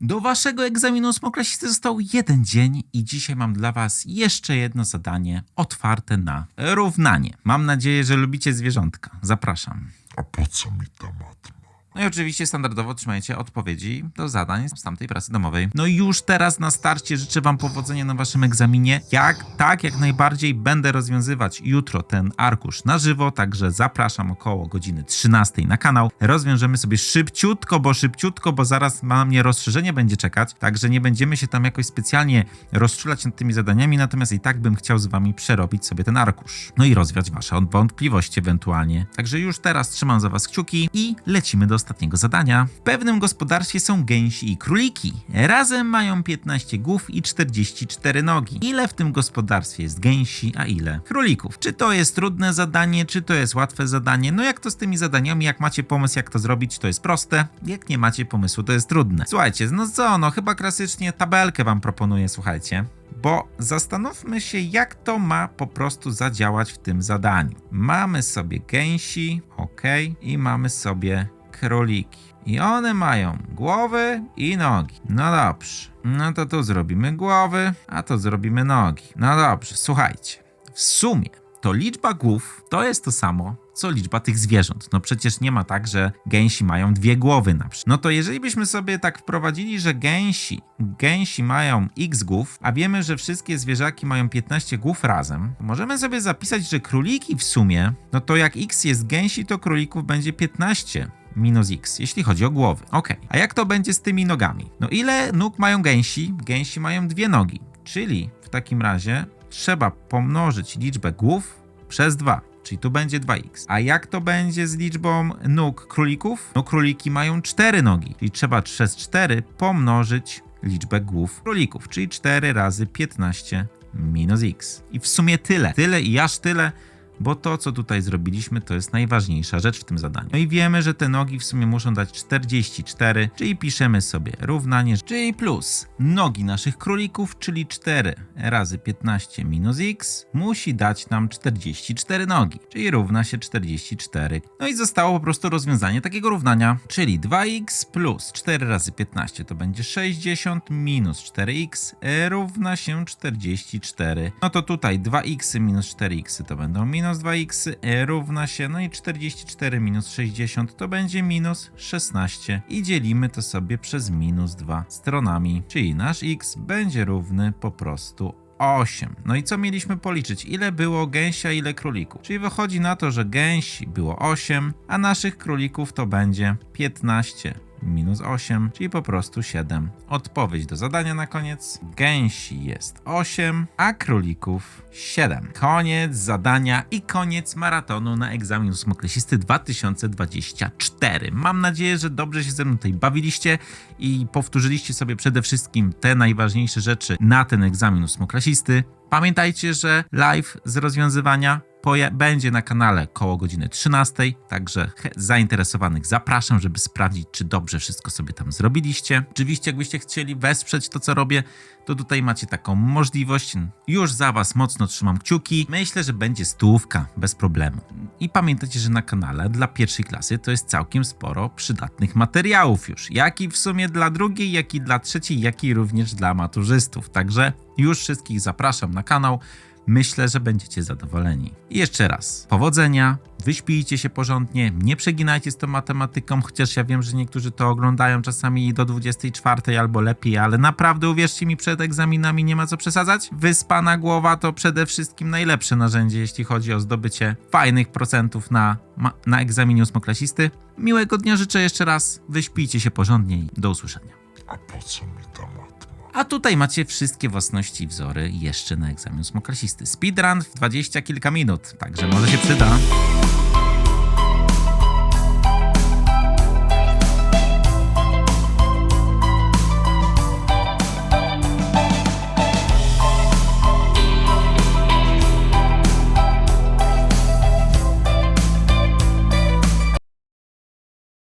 Do waszego egzaminu ósmoklasisty został jeden dzień i dzisiaj mam dla was jeszcze jedno zadanie otwarte na równanie. Mam nadzieję, że lubicie zwierzątka. Zapraszam. A po co mi ta matma? No i oczywiście standardowo otrzymajcie odpowiedzi do zadań z tamtej pracy domowej. No i już teraz na starcie życzę wam powodzenia na waszym egzaminie. Jak tak, jak najbardziej będę rozwiązywać jutro ten arkusz na żywo, także zapraszam około godziny 13 na kanał. Rozwiążemy sobie szybciutko, bo szybciutko, bo zaraz na mnie rozszerzenie będzie czekać, także nie będziemy się tam jakoś specjalnie rozczulać nad tymi zadaniami, natomiast i tak bym chciał z wami przerobić sobie ten arkusz. No i rozwiać wasze wątpliwości ewentualnie. Także już teraz trzymam za was kciuki i lecimy do ostatniego zadania. W pewnym gospodarstwie są gęsi i króliki. Razem mają 15 głów i 44 nogi. Ile w tym gospodarstwie jest gęsi, a ile królików? Czy to jest trudne zadanie, czy to jest łatwe zadanie? No jak to z tymi zadaniami, jak macie pomysł jak to zrobić, to jest proste. Jak nie macie pomysłu, to jest trudne. Słuchajcie, no co, no chyba klasycznie tabelkę wam proponuję, słuchajcie bo zastanówmy się, jak to ma po prostu zadziałać w tym zadaniu. Mamy sobie gęsi, ok, i mamy sobie króliki. I one mają głowy i nogi. No dobrze. No to tu zrobimy głowy, a to zrobimy nogi. No dobrze, słuchajcie. W sumie to liczba głów to jest to samo, co liczba tych zwierząt. No przecież nie ma tak, że gęsi mają dwie głowy na przykład. No to jeżeli byśmy sobie tak wprowadzili, że gęsi, gęsi mają x głów, a wiemy, że wszystkie zwierzaki mają 15 głów razem, możemy sobie zapisać, że króliki w sumie, no to jak x jest gęsi, to królików będzie 15 minus x, jeśli chodzi o głowy. Ok, a jak to będzie z tymi nogami? No ile nóg mają gęsi? Gęsi mają dwie nogi, czyli w takim razie trzeba pomnożyć liczbę głów przez 2. Czyli tu będzie 2x. A jak to będzie z liczbą nóg królików? No króliki mają 4 nogi, czyli trzeba przez 4 pomnożyć liczbę głów królików, czyli 4 razy 15 minus x. I w sumie tyle. Tyle i aż tyle, bo to, co tutaj zrobiliśmy, to jest najważniejsza rzecz w tym zadaniu. No i wiemy, że te nogi w sumie muszą dać 44, czyli piszemy sobie równanie, czyli plus nogi naszych królików, czyli 4 razy 15 minus x, musi dać nam 44 nogi, czyli równa się 44. No i zostało po prostu rozwiązanie takiego równania, czyli 2x plus 4 razy 15 to będzie 60 minus 4x równa się 44. No to tutaj 2x minus 4x to będą minus 2x równa się, no i 44 minus 60 to będzie minus 16 i dzielimy to sobie przez minus 2 stronami, czyli nasz x będzie równy po prostu 8. No i co mieliśmy policzyć? Ile było gęsia, ile królików? Czyli wychodzi na to, że gęsi było 8, a naszych królików to będzie 15 minus 8, czyli po prostu 7. Odpowiedź do zadania na koniec. Gęsi jest 8, a królików 7. Koniec zadania i koniec maratonu na egzamin ósmoklasisty 2024. Mam nadzieję, że dobrze się ze mną tutaj bawiliście i powtórzyliście sobie przede wszystkim te najważniejsze rzeczy na ten egzamin ósmoklasisty. Pamiętajcie, że live z rozwiązywania będzie na kanale koło godziny 13, także zainteresowanych zapraszam, żeby sprawdzić, czy dobrze wszystko sobie tam zrobiliście. Oczywiście, jakbyście chcieli wesprzeć to, co robię, to tutaj macie taką możliwość. Już za Was mocno trzymam kciuki. Myślę, że będzie stówka bez problemu. I pamiętajcie, że na kanale dla pierwszej klasy to jest całkiem sporo przydatnych materiałów już. Jak i w sumie dla drugiej, jak i dla trzeciej, jak i również dla maturzystów. Także już wszystkich zapraszam na kanał. Myślę, że będziecie zadowoleni. I jeszcze raz, powodzenia, wyśpijcie się porządnie, nie przeginajcie z tą matematyką, chociaż ja wiem, że niektórzy to oglądają czasami do 24 albo lepiej, ale naprawdę uwierzcie mi, przed egzaminami nie ma co przesadzać. Wyspana głowa to przede wszystkim najlepsze narzędzie, jeśli chodzi o zdobycie fajnych procentów na, na egzaminie ósmoklasisty. Miłego dnia życzę jeszcze raz, wyśpijcie się porządnie i do usłyszenia. A po co mi ta matma? A tutaj macie wszystkie własności i wzory jeszcze na egzamin ósmoklasisty. Speedrun w 20 kilka minut, także może się przyda.